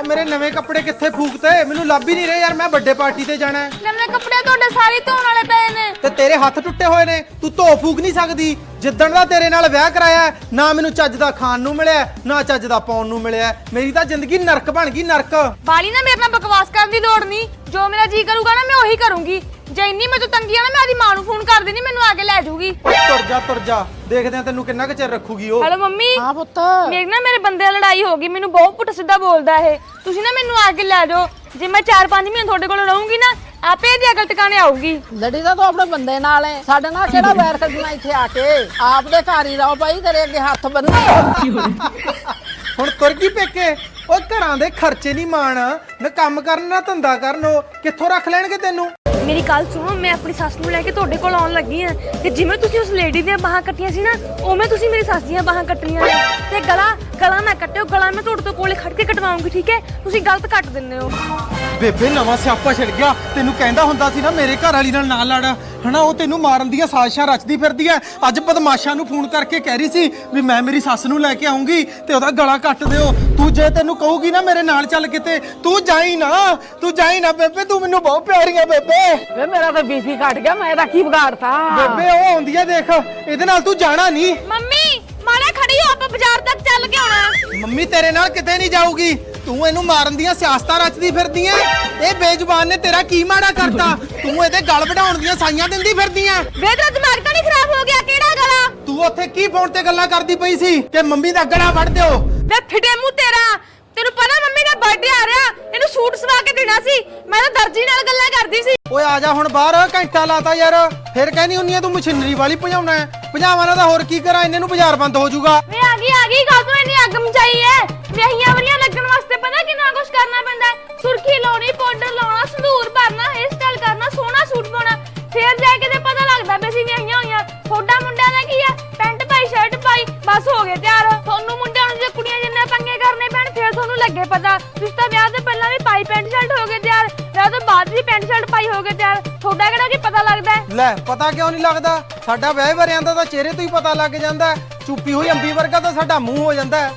ਉਹ ਮੇਰੇ ਨਵੇਂ ਕੱਪੜੇ ਕਿੱਥੇ ਫੂਕਤੇ? ਮੈਨੂੰ ਲੱਭ ਹੀ ਨਹੀਂ ਰਹੇ ਯਾਰ ਮੈਂ ਵੱਡੇ ਪਾਰਟੀ ਤੇ ਜਾਣਾ ਹੈ। ਨਵੇਂ ਕੱਪੜੇ ਤੁਹਾਡੇ ਸਾਰੇ ਧੋਣ ਵਾਲੇ ਪਏ ਨੇ। ਤੇ ਤੇਰੇ ਹੱਥ ਟੁੱਟੇ ਹੋਏ ਨੇ ਤੂੰ ਧੋ ਫੂਕ ਨਹੀਂ ਸਕਦੀ। ਜਿੱਦਣ ਦਾ ਤੇਰੇ ਨਾਲ ਵਿਆਹ ਕਰਾਇਆ ਹੈ, ਨਾ ਮੈਨੂੰ ਚੱਜ ਦਾ ਖਾਣ ਨੂੰ ਮਿਲਿਆ ਨਾ ਚੱਜ ਦਾ ਪਾਉਣ ਨੂੰ ਮਿਲਿਆ। ਮੇਰੀ ਤਾਂ ਜ਼ਿੰਦਗੀ ਨਰਕ ਬਣ ਗਈ ਨਰਕ। ਬਾਲੀ ਨਾ ਮੇਰੇ ਨਾਲ ਬਕਵਾਸ ਕਰਨ ਦੀ ਲੋੜ ਨਹੀਂ। ਜੋ ਮੇਰਾ ਜੀ ਕਰੂਗਾ ਨਾ ਮੈਂ ਉਹੀ ਕਰੂੰਗੀ। ਜੇ ਇੰਨੀ ਮੈਨੂੰ ਤੰਗੀ ਆ ਨਾ ਮੈਂ ਆਦੀ ਮਾਂ ਨੂੰ ਫੋਨ ਕਰ ਦੇਣੀ ਮੈਨੂੰ ਆ ਕੇ ਲੈ ਜਾਊਗੀ। ਤੁਰ ਜਾ ਤੁਰ ਜਾ। ਦੇਖਦੇ ਆ ਤੈਨੂੰ ਕਿੰਨਾ ਕੁ ਚਿਰ ਰੱਖੂਗੀ ਉਹ। Hello mummy. ਹਾਂ ਪੁੱਤ। ਮੇਰੇ ਨਾ ਮੇਰੇ ਬੰਦੇ ਨਾਲ ਲੜਾਈ ਹੋ ਗਈ ਮੈਨੂੰ ਬਹੁਤ ਪੁੱਠ ਸਿੱਧਾ ਬੋਲਦਾ ਇਹ। ਤੁਸੀਂ ਨਾ ਮੈਨੂੰ ਆ ਕੇ ਲੈ ਜਾਓ। ਜੇ ਮੈਂ 4-5 ਮਹੀਨੇ ਤੁਹਾਡੇ ਕੋਲ ਰਹੂੰਗੀ ਨਾ ਆਪੇ ਇਹਦੀ ਅਕਲ ਟਿਕਾਣੇ ਆਊਗੀ। ਲੜੀ ਤਾਂ ਤੂੰ ਆਪਣੇ ਬੰਦੇ ਨਾਲ ਹੈ ਸਾਡੇ ਨਾਲ ਕਿਹੜਾ ਵੈਰ ਕੱਢਣਾ ਇੱਥੇ ਆ ਕੇ? ਆਪਦੇ ਘਰ ਹੀ ਰਹੋ ਭਾਈ ਤੇਰੇ ਅੱਗੇ ਹੱਥ ਬੰਨੇ ਹੁਣ ਤੁਰ ਗਈ ਪੇਕੇ? ਓਏ ਘਰਾਂ ਦੇ ਖਰਚੇ ਨਹੀਂ ਮਾਣ। ਨਾ ਕੰਮ ਕਰਨ, ਨਾ ਧੰਦਾ ਕਰਨ, ਉਹ ਕਿੱਥੋਂ ਰੱਖ ਲੈਣਗੇ ਤੈਨੂੰ? ਮੇਰੀ ਗੱਲ ਸੁਣੋ, ਮੈਂ ਆਪਣੀ ਸੱਸ ਨੂੰ ਲੈ ਕੇ ਤੁਹਾਡੇ ਕੋਲ ਆਉਣ ਲੱਗੀ ਆ ਤੇ ਜਿਵੇਂ ਤੁਸੀਂ ਉਸ ਲੇਡੀ ਦੀਆਂ ਬਾਹਾਂ ਕੱਟੀਆਂ ਸੀ ਨਾ, ਉਵੇਂ ਤੁਸੀਂ ਮੇਰੀ ਸੱਸ ਦੀਆਂ ਬਾਹਾਂ ਕੱਟਣੀਆਂ ਨੇ। ਤੇ ਗਲਾ ਗਲਾ ਨਾ ਕੱਟਿਓ, ਗਲਾ ਮੈਂ ਤੁਹਾਡੇ ਤੋਂ ਕੋਲੇ ਖੜ ਕੇ ਕਟਵਾਉਂਗੀ, ਠੀਕ ਹੈ? ਤੁਸੀਂ ਗਲਤ ਕੱਟ ਦਿੰਦੇ ਹੋ। ਬੇਬੇ, ਨਵਾਂ ਸਿਆਪਾ ਛਿੜ ਗਿਆ। ਤੈਨੂੰ ਕਹਿੰਦਾ ਹੁੰਦਾ ਸੀ ਨਾ, ਮੇਰੇ ਘਰ ਵਾਲੀ ਨਾਲ ਨਾ ਲੜ। ਹਨਾ, ਉਹ ਤੈਨੂੰ ਮਾਰਨ ਦੀਆਂ ਸਾਜ਼ਿਸ਼ਾਂ ਰਚਦੀ ਫਿਰਦੀ ਐ ਅੱਜ ਬਦਮਾਸ਼ਾਂ ਨੂੰ ਫੋਨ ਕਰਕੇ ਕਹਿ ਰਹੀ ਸੀ ਵੀ ਮੈਂ ਮੇਰੀ ਸੱਸ ਨੂੰ ਲੈ ਕੇ ਆਉਂਗੀ ਤੇ ਉਹਦਾ ਗਲਾ ਕੱਟ ਦਿਓ। ਤੂੰ ਜੇ ਤੈਨੂੰ ਕਹੂਗੀ ਨਾ ਮੇਰੇ ਨਾਲ ਚੱਲ ਕਿਤੇ, ਤੂੰ ਜਾਈ ਨਾ, ਤੂੰ ਜਾਈ ਨਾ ਬੇਬੇ, ਤੂੰ ਮੈਨੂੰ ਬਹੁਤ ਪਿਆਰੀ ਐ ਬੇਬੇ। ਵੇ ਮੇਰਾ ਤਾਂ ਬੀਪੀ ਘਟ ਗਿਆ ਮੈਂ ਇਹਦਾ ਕੀ ਵਿਗਾੜਤਾ ਬੇਬੇ ਉਹ ਆਉਂਦੀ ਐ ਦੇਖ ਇਹਦੇ ਨਾਲ ਤੂੰ ਜਾਣਾ ਨਹੀਂ। ਮੰਮੀ ਮਾੜਾ ਖੜੀ ਹੋ ਆਪਾਂ ਬਾਜ਼ਾਰ ਤੱਕ ਚੱਲ ਕੇ ਆਉਣਾ। ਮੰਮੀ ਤੇਰੇ ਨਾਲ ਕਿਤੇ ਨਹੀਂ ਜਾਊਗੀ। ਤੂੰ ਇਹਨੂੰ ਮਾਰਨ ਦੀਆਂ ਸਿਆਸਤਾਂ ਰਚਦੀ ਫਿਰਦੀ ਐ ਇਹ ਬੇਜ਼ੁਬਾਨ ਨੇ ਤੇਰਾ ਕੀ ਮਾੜਾ ਕਰਤਾ? ਤੂੰ ਇਹਦੇ ਗਲ ਵਢਾਉਣ ਦੀਆਂ ਸਾਈਆਂ ਦਿੰਦੀ ਫਿਰਦੀ ਐ ਵੇ ਤੇਰਾ ਦਿਮਾਗ ਤਾਂ ਨਹੀਂ ਖਰਾਬ ਹੋ ਗਿਆ ਕਿਹੜਾ ਗਲਾ? ਤੂੰ ਉੱਥੇ ਕੀ ਫੋਨ ਤੇ ਗੱਲਾਂ ਕਰਦੀ ਪਈ ਸੀ? ਕਿ ਮੰਮੀ ਦਾ ਗਲਾ ਵੜ ਦਿਓ। ਵੇ ਫਿਟੇ ਮੂੰਹ ਤੇਰਾ। ਤੈਨੂੰ ਪਤਾ ਮੰਮੀ ਬਰਥਡੇ ਆ ਰਿਹਾ ਇਹਨੂੰ ਸੂਟ ਸਵਾ ਕੇ ਦੇਣਾ ਸੀ। ਮੈਂ ਤਾਂ ਦਰਜੀ ਨਾਲ ਗੱਲਾਂ ਕਰਦੀ ਸੀ। ਓਏ ਆ ਜਾ ਹੁਣ ਬਾਹਰ ਘੰਟਾ ਲਾਤਾ ਯਾਰ। ਫਿਰ ਕਹਿਨੀ ਹੁੰਨੀ ਆ ਤੂੰ ਮਸ਼ੀਨਰੀ ਵਾਲੀ ਭਜਾਉਣਾ ਹੈ। ਭਜਾਵਾਂ ਨਾ ਤਾਂ ਹੋਰ ਕੀ ਕਰਾਂ ਇਹਨੇ ਨੂੰ ਬਾਜ਼ਾਰ ਬੰਦ ਹੋ ਜਾਊਗਾ। ਵੇ ਆ ਗਈ ਆ ਗਈ ਗੱਲ ਤੋਂ ਇੰਨੀ ਅੱਗ ਮਚਾਈ ਐ ਵਿਆਹੀਆਂ ਵਰੀਆਂ ਲੱਗਣ ਵਾਸਤੇ ਪਤਾ ਕਿੰਨਾ ਕੁਝ ਕਰਨਾ ਪੈਂਦਾ ਹੈ? ਸੁਰਖੀ ਲਾਉਣੀ ਪਾਊਡਰ ਲੱਗੇ ਪਤਾ। ਤੁਸੀਂ ਤਾਂ ਵਿਆਹ ਤੋਂ ਪਹਿਲਾਂ ਵੀ ਪਾਈ ਪੈਂਟ ਸ਼ਰਟ ਹੋ ਗਏ ਤਿਆਰ। ਵਿਆਹ ਤੋਂ ਬਾਅਦ ਵੀ ਪੈਂਟ ਸ਼ਰਟ ਪਾਈ ਹੋ ਗਏ ਤਿਆਰ। ਤੁਹਾਡਾ ਕਿਹੜਾ ਕੀ ਪਤਾ ਲੱਗਦਾ ਹੈ? ਲੈ, ਪਤਾ ਕਿਉਂ ਨਹੀਂ ਲੱਗਦਾ? ਸਾਡਾ ਵਿਆਹ ਵਰਿਆਂ ਦਾ ਤਾਂ ਚਿਹਰੇ ਤੋਂ ਹੀ ਪਤਾ ਲੱਗ ਜਾਂਦਾ ਹੈ। ਚੁੱਪੀ ਹੋਈ ਅੰਬੀ ਵਰਗਾ ਤਾਂ ਸਾਡਾ ਮੂੰਹ ਹੋ ਜਾਂਦਾ ਹੈ।